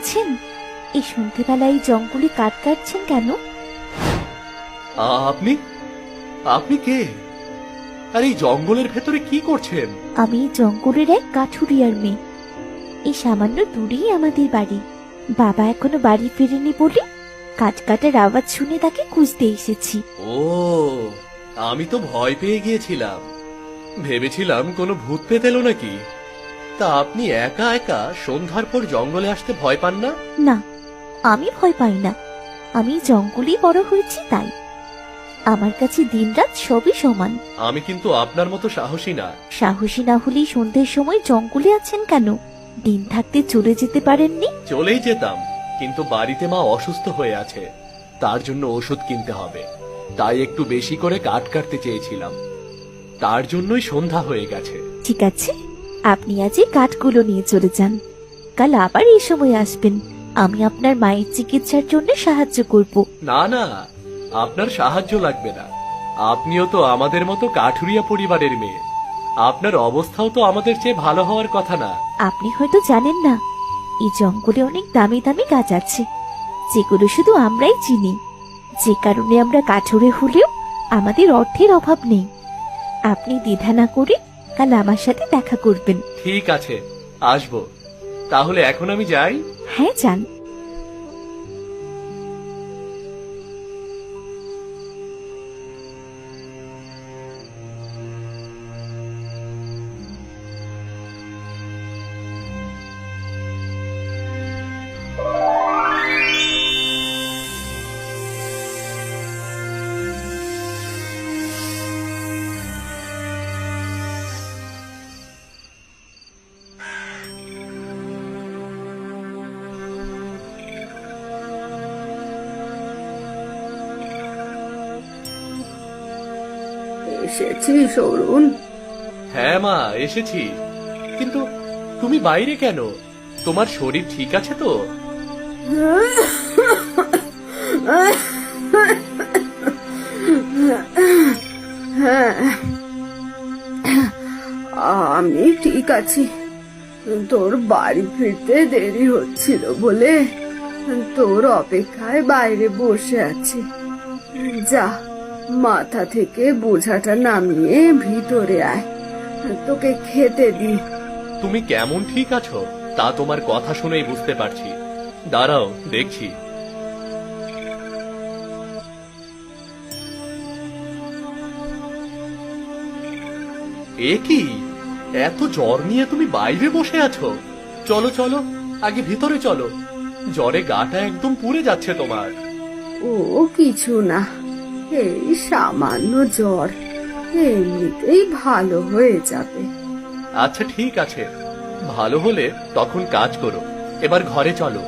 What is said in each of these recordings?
শুনছেন এই সন্ধ্যেবেলায় এই জঙ্গলে কাঠ কাটছেন কেন? আপনি? আপনি কে? আর এই জঙ্গলের ভেতরে কি করছেন? আমি এই জঙ্গলের এক কাঠুরিয়ার মেয়ে। এই সামান্য দূরেই আমাদের বাড়ি। বাবা এখনও বাড়ি ফেরেনি বলে কাঠ কাটার আওয়াজ শুনে তাকে খুঁজতে এসেছি। ও আমি তো ভয় পেয়ে গিয়েছিলাম। ভেবেছিলাম কোনো ভূত পেতে নাকি? তা আপনি একা একা সন্ধ্যার পর জঙ্গলে আসতে ভয় পান না? না আমি ভয় পাই না। আমি জঙ্গলেই বড় হয়েছি তাই। আমার কাছে দিনরাত সবই সমান। আমি কিন্তু আপনার মতো সাহসী না। সাহসী না হলেই সন্ধ্যের সময় জঙ্গলে আছেন কেন? দিন থাকতে চলে যেতে পারেননি? চলেই যেতাম কিন্তু বাড়িতে মা অসুস্থ হয়ে আছে। তার জন্য ওষুধ কিনতে হবে। তাই একটু বেশি করে কাট কাটতে চেয়েছিলাম। তার জন্যই সন্ধ্যা হয়ে গেছে। ঠিক আছে। আপনি আজ এই কাঠগুলো নিয়ে চলে যান। কাল আবার এই সময় আসবেন। আমি আপনার মায়ের চিকিৎসার জন্য সাহায্য করব। না না আপনার সাহায্য লাগবে না। আপনিও তো আমাদের মতো কাঠুরিয়া পরিবারের মেয়ে। আপনার অবস্থাও তো আমাদের চেয়ে ভালো হওয়ার কথা না। আপনি হয়তো জানেন না এই জঙ্গলে অনেক দামি দামি গাছ আছে। যেগুলো শুধু আমরাই চিনি। যে কারণে আমরা কাঠুরে হলেও আমাদের অর্থের অভাব নেই। আপনি দ্বিধা না করে কাল আমার সাথে দেখা করবেন। ঠিক আছে আসব। তাহলে এখন আমি যাই? হ্যাঁ যান। এসেছিস অরুণ হ্যাঁ মা এসেছি। কিন্তু তুমি বাইরে কেন? তোমার শরীর ঠিক আছে তো? হ্যাঁ আমি ঠিক আছি। তোর বাড়ি ফিরতে দেরি হচ্ছিল বলে তোর অপেক্ষায় বাইরে বসে আছি। যা মাথা থেকে বোঝাটা নামিয়ে ভিতরে আয়। তোকে খেতে দি তুমি কেমন ঠিক আছো? তা তোমার কথা শুনেই বুঝতে পারছি। দাঁড়াও দেখছি। এ কি? এত জ্বর নিয়ে তুমি বাইরে বসে আছো। চলো চলো আগে ভিতরে চলো। জ্বরে গাটা একদম পুড়ে যাচ্ছে তোমার। ও কিছু না। এই সামান্য জ্বর এমনিতেই ভালো হয়ে যাবে। আচ্ছা ঠিক আছে। ভালো হলে তখন কাজ করো। এবার ঘরে চলো।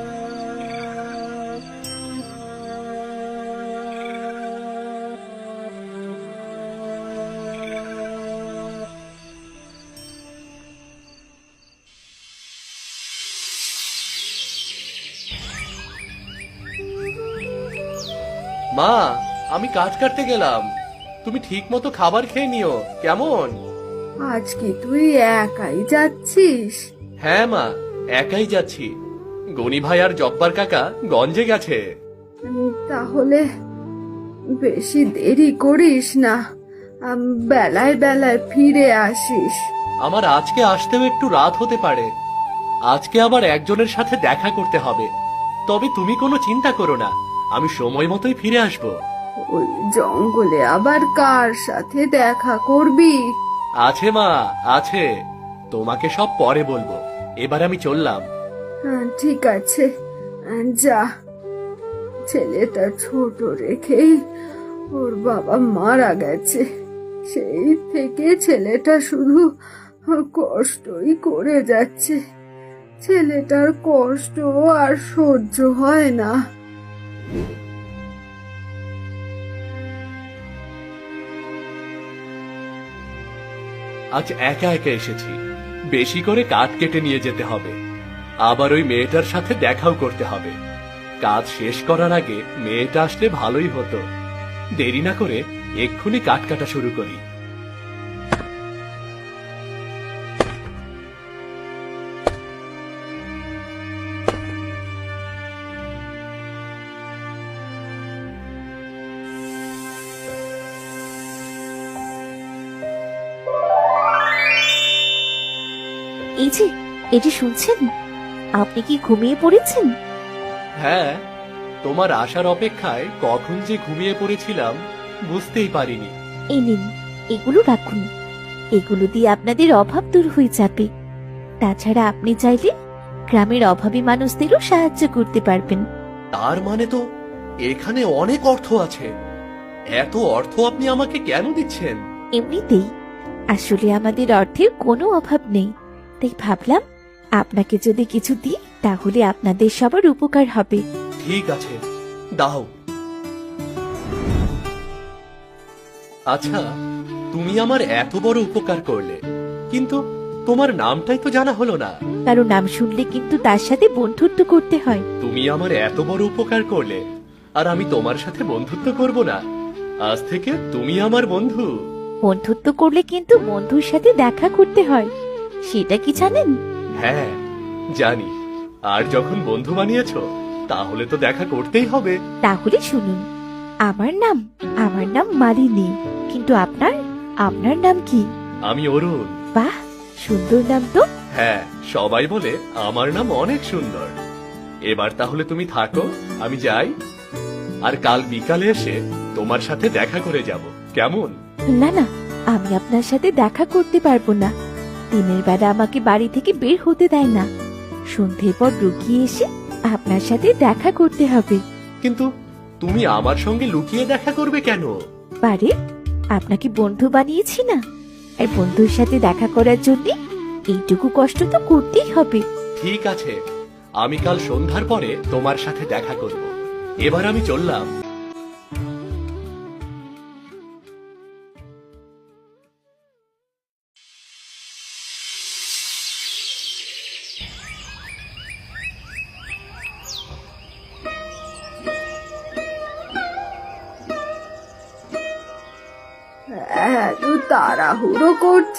মা আমি কাজ কাটতে গেলাম। তুমি ঠিক মতো খাবার খেয়ে নিও। কেমন? আজ কি তুই একাই যাচ্ছিস? হ্যাঁ মা একাই যাচ্ছি। গনি ভাই আর জব্বার কাকা গঞ্জে গেছে। তাহলে বেশি দেরি করিস না। আম, বেলায় বেলায় ফিরে আসিস। আমার আজকে আসতেও একটু রাত হতে পারে। আজকে আবার একজনের সাথে দেখা করতে হবে। তবে তুমি কোনো চিন্তা করো না। আমি সময় মতোই ফিরে আসব। ওই জঙ্গলে আবার কার সাথে দেখা করবি? আছে মা আছে। তোমাকে সব পরে বলব। এবার আমি চললাম। হ্যাঁ, ঠিক আছে। আহ, যা। ছেলেটা ছোট রেখেই ওর বাবা মারা গেছে। সেই থেকে ছেলেটা শুধু কষ্টই করে যাচ্ছে। ছেলেটার কষ্ট আর সহ্য হয় না। আজ একা একা এসেছি। বেশি করে কাঠ কেটে নিয়ে যেতে হবে। আবার ওই মেয়েটার সাথে দেখাও করতে হবে। কাজ শেষ করার আগে মেয়েটা আসলে ভালোই হতো। দেরি না করে এক্ষুনি কাঠ কাটা শুরু করি। এই যে শুনছেন? আপনি কি ঘুমিয়ে পড়েছেন? হ্যাঁ তোমার আসার অপেক্ষায় কখন যে ঘুমিয়ে পড়েছিলাম বুঝতেই পারিনি। এই নিন এগুলো রাখুন। এগুলো দিয়ে আপনাদের অভাব দূর হয়ে যাবে। তাছাড়া আপনি চাইলে গ্রামের অভাবী মানুষদেরও সাহায্য করতে পারবেন। তার মানে তো এখানে অনেক অর্থ আছে। এত অর্থ আপনি আমাকে কেন দিচ্ছেন? এমনিতেই আসলে আমাদের অর্থের কোনো অভাব নেই। তাই ভাবলাম আপনাকে যদি কিছু দিই তাহলে আপনাদের সবার উপকার হবে। ঠিক আছে দাও। আচ্ছা তুমি আমার এত বড় উপকার করলে কিন্তু তোমার নামটাই তো জানা হলো না। কারও নাম শুনলে কিন্তু তার সাথে বন্ধুত্ব করতে হয়। তুমি আমার এত বড় উপকার করলে আর আমি তোমার সাথে বন্ধুত্ব করব না। আজ থেকে তুমি আমার বন্ধু। বন্ধুত্ব করলে কিন্তু বন্ধুর সাথে দেখা করতে হয়। সেটা কি জানেন? হ্যাঁ জানি। আর যখন বন্ধু বানিয়েছো তাহলে তো দেখা করতেই হবে। তাহলে শুনুন আমার নাম আমার নাম মালিনী। কিন্তু আপনার আপনার নাম কি? আমি অরুণ। বাহ সুন্দর নাম তো। হ্যাঁ সবাই বলে আমার নাম অনেক সুন্দর। এবার তাহলে তুমি থাকো আমি যাই। আর কাল বিকালে এসে তোমার সাথে দেখা করে যাব। কেমন? না না আমি আপনার সাথে দেখা করতে পারব না। দিনের বেলা আমাকে বাড়ি থেকে বের হতে দেয় না। সন্ধ্যের পর লুকিয়ে এসে আপনার সাথে দেখা করতে হবে। কিন্তু তুমি আমার সঙ্গে লুকিয়ে দেখা করবে কেন? পারে আপনাকে বন্ধু বানিয়েছি না। আর বন্ধুর সাথে দেখা করার জন্য এইটুকু কষ্ট তো করতেই হবে। ঠিক আছে আমি কাল সন্ধ্যার পরে তোমার সাথে দেখা করব। এবার আমি চললাম।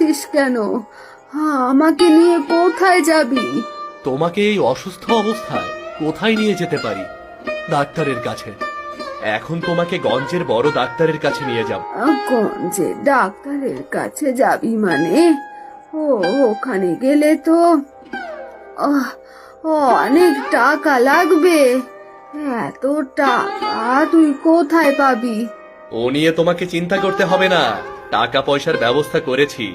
করছিস কেন? আমাকে নিয়ে কোথায় যাবি? তোমাকে এই অসুস্থ অবস্থায় কোথায় নিয়ে যেতে পারি? ডাক্তারের কাছে। এখন তোমাকে গঞ্জের বড় ডাক্তারের কাছে নিয়ে যাব। গঞ্জে ডাক্তারের কাছে যাবি মানে? ও ওখানে গেলে তো অনেক টাকা লাগবে। এত টাকা তুই কোথায় পাবি? ও নিয়ে তোমাকে চিন্তা করতে হবে না। টাকা পয়সার ব্যবস্থা করেছি।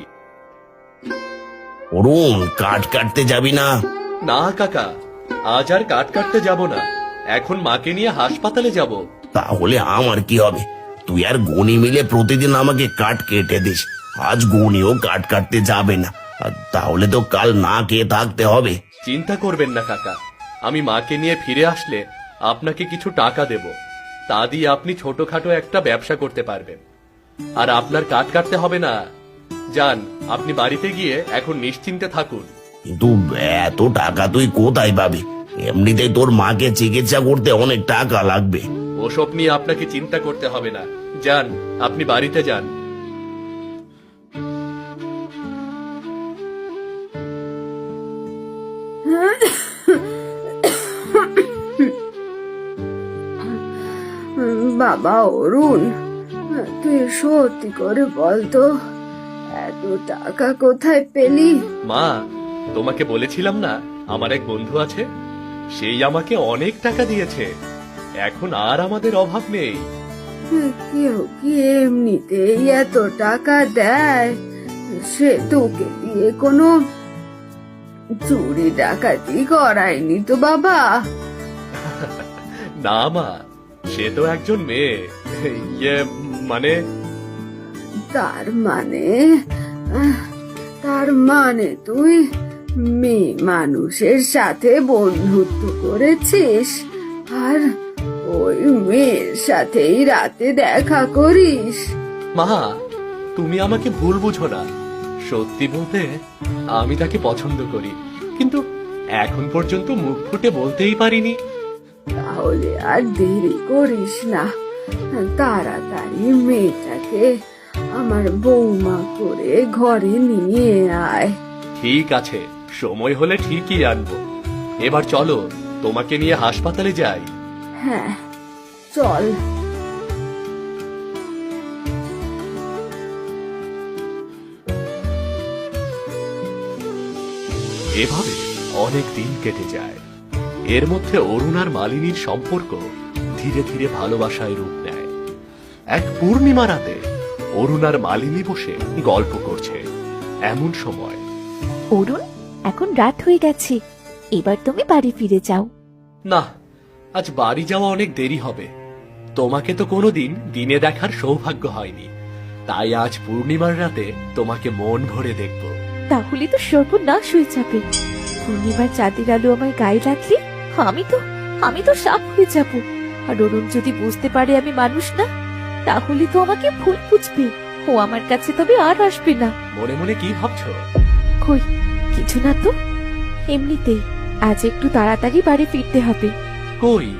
অরুণ কাঠ কাটতে যাবি না। না কাকা আজ আর কাট কাটতে যাব না। এখন মাকে নিয়ে হাসপাতালে যাব। তাহলে আমার কি হবে? তুই আর গনি মিলে প্রতিদিন আমাকে কাঠ কেটে দিস। আজ গনিও কাঠ কাটতে যাবে না। আর তাহলে তো কাল না খেয়ে থাকতে হবে। চিন্তা করবেন না কাকা। আমি মাকে নিয়ে ফিরে আসলে আপনাকে কিছু টাকা দেব। তা দিয়ে আপনি ছোটখাটো একটা ব্যবসা করতে পারবেন। আর আপনার কাট কাটতে হবে না। যান আপনি বাড়িতে গিয়ে এখন নিশ্চিন্তে থাকুন। কিন্তু এত টাকা তুই কোথায় পাবি? এমনিতেই তোর মাকে চিকিৎসা করতে অনেক টাকা লাগবে। ওসব নিয়ে আপনাকে চিন্তা করতে হবে না। যান আপনি বাড়িতে যান। বাবা অরুণ তুই সত্যি করে বলতো? এত টাকা কোথায় পেলি? মা তোমাকে বলেছিলাম না আমার এক বন্ধু আছে সেই আমাকে অনেক টাকা দিয়েছে। এখন আর আমাদের অভাব নেই। কেউ কি এমনিতেই এত টাকা দেয়? সে তোকে দিয়ে কোনো চুরি ডাকাতি করায়নি তো বাবা। না মা সে তো একজন মেয়ে। ইয়ে মানে তার মানে? তার মানে তুই মেয়ে মানুষের সাথে বন্ধুত্ব করেছিস? আর ওই মেয়ের সাথেই রাতে দেখা করিস। মা তুমি আমাকে ভুল বুঝো না। সত্যি বলতে আমি তাকে পছন্দ করি। কিন্তু এখন পর্যন্ত মুখ ফুটে বলতেই পারিনি। তাহলে আর দেরি করিস না। তাড়াতাড়ি মেয়েটাকে আমার বৌমা করে ঘরে নিয়ে আয়। ঠিক আছে সময় হলে ঠিকই আনব। এবার চলো তোমাকে নিয়ে হাসপাতালে যাই। হ্যাঁ চল। এভাবে অনেক দিন কেটে যায়। এর মধ্যে অরুণ আর মালিনীর সম্পর্ক ধীরে ধীরে ভালোবাসায় রূপ নেয়। এক পূর্ণিমা রাতে অরুণ আর মালিনী বসে গল্প করছে। এমন সময়। অরুণ এখন রাত হয়ে গেছে। এবার তুমি বাড়ি ফিরে যাও। না আজ বাড়ি যাওয়া অনেক দেরি হবে। তোমাকে তো কোনোদিন দিনে দেখার সৌভাগ্য হয়নি। তাই আজ পূর্ণিমার রাতে তোমাকে মন ভরে দেখব। তাহলে তো সর্বনাশ হয়ে যাবে। পূর্ণিমার চাঁদের আলো আমার গায়ে লাগলে আমি তো আমি তো সাপ হয়ে যাব। আর অরুণ যদি বুঝতে পারে আমি মানুষ না তাহলে তো আমাকে ভুল বুঝবে। ও আমার কাছে তবে আর আসবে না। মনে মনে কি ভাবছ? কই কিছু না তো। এমনিতেই আজ একটু তাড়াতাড়ি বাড়ি ফিরতে হবে। কই?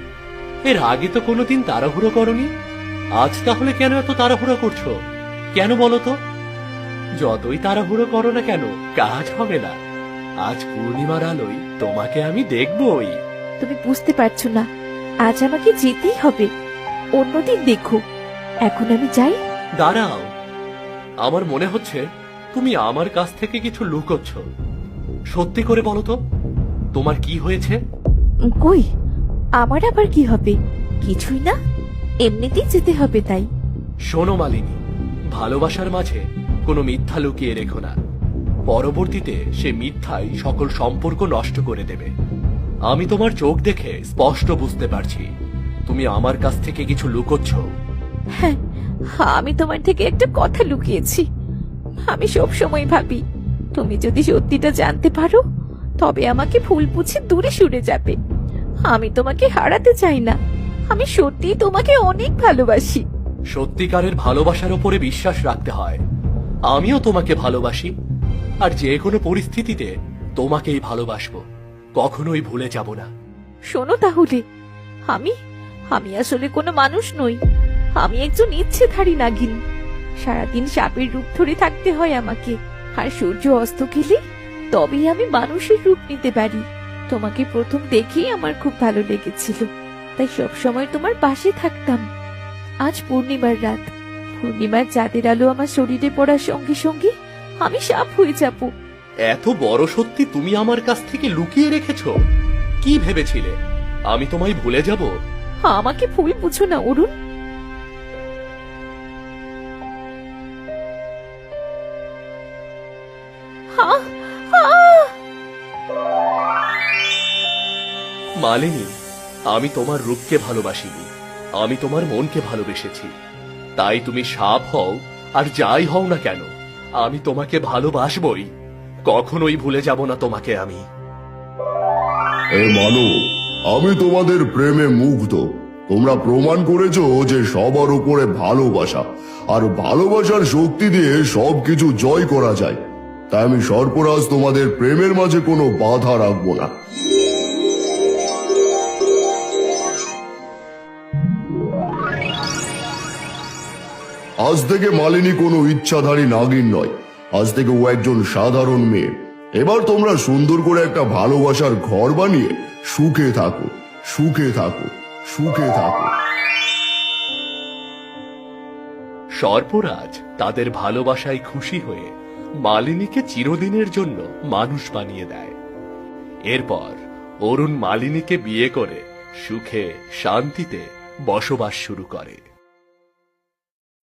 এর আগে তো কোনোদিন তাড়াহুড়ো করনি। আজ তাহলে কেন এত তাড়াহুড়ো করছ? কেন বলো তো? যতই তাড়াহুড়ো করো না কেন কাজ হবে না। আজ পূর্ণিমার আলোয় তোমাকে আমি দেখবই। তুমি বুঝতে পারছ না আজ আমাকে যেতেই হবে। অন্যদিন দেখো। এখন আমি যাই। দাঁড়াও। আমার মনে হচ্ছে তুমি আমার কাছ থেকে কিছু লুকোচ্ছ। সত্যি করে বলো তো তোমার কি হয়েছে? কই? আমার আবার কি হবে? কিছুই না। এমনিতেই যেতে হবে তাই। শোনো মালিনী ভালোবাসার মাঝে কোনো মিথ্যা লুকিয়ে রেখো না। পরবর্তীতে সে মিথ্যাই সকল সম্পর্ক নষ্ট করে দেবে। আমি তোমার চোখ দেখে স্পষ্ট বুঝতে পারছি। তুমি আমার কাছ থেকে কিছু লুকোচ্ছ। হ্যাঁ আমি তোমার থেকে একটা কথা লুকিয়েছি। আমি সব সময় ভাবি তুমি যদি সত্যিটা জানতে পারো তবে আমাকে ভুল বুঝে দূরে সরে যাবে। আমি তোমাকে হারাতে চাই না। আমি সত্যিই তোমাকে অনেক ভালোবাসি। সত্যিকারের ভালোবাসার উপরে বিশ্বাস রাখতে হয়। আমিও তোমাকে ভালোবাসি আর যে কোনো পরিস্থিতিতে তোমাকেই ভালোবাসবো। কখনোই ভুলে যাব না। শোনো তাহলে আমি আমি আসলে কোনো মানুষ নই। আমি একজন ইচ্ছেধারী নাগিন। সারাদিন সাপের রূপ ধরে থাকতে হয় আমাকে। আর সূর্য অস্ত গেলে তবেই আমি মানুষের রূপ নিতে পারি। তোমাকে প্রথম দেখেই আমার খুব ভালো লেগেছিল। তাই সব সময় তোমার পাশে থাকতাম। আজ পূর্ণিমার রাত। পূর্ণিমার চাঁদের আলো আমার শরীরে পড়ার সঙ্গে সঙ্গে আমি সাপ হয়ে যাব। এত বড় সত্যি তুমি আমার কাছ থেকে লুকিয়ে রেখেছ? কি ভেবেছিলে? আমি তোমায় ভুলে যাব? আমাকে ভুল বুঝো না অরুণ। মালিনী আমি তোমার রূপকে ভালোবাসিনি, আমি তোমার মনকে ভালোবেসেছি। তাই তুমি সাপ হও, আর যাই হও না কেন, আমি তোমাকে ভালোবাসবই, কখনোই ভুলে যাব না তোমাকে আমি। মানো আমি তোমাদের প্রেমে মুগ্ধ। তোমরা প্রমাণ করেছ যে সবার উপরে ভালোবাসা, আর ভালোবাসার শক্তি দিয়ে সবকিছু জয় করা যায়। তাই আমি সর্পরাজ তোমাদের প্রেমের মাঝে কোনো বাধা রাখব না। আজ থেকে মালিনী কোনো ইচ্ছাধারী নাগিন নয়। আজ থেকে ও একজন সাধারণ মেয়ে। এবার তোমরা সুন্দর করে একটা ভালোবাসার ঘর বানিয়ে সুখে থাকো সুখে থাকো সুখে থাকো। সর্পরাজ তাদের ভালোবাসায় খুশি হয়ে মালিনীকে চিরদিনের জন্য মানুষ বানিয়ে দেয়। এরপর অরুণ মালিনীকে বিয়ে করে সুখে, শান্তিতে বসবাস শুরু করে।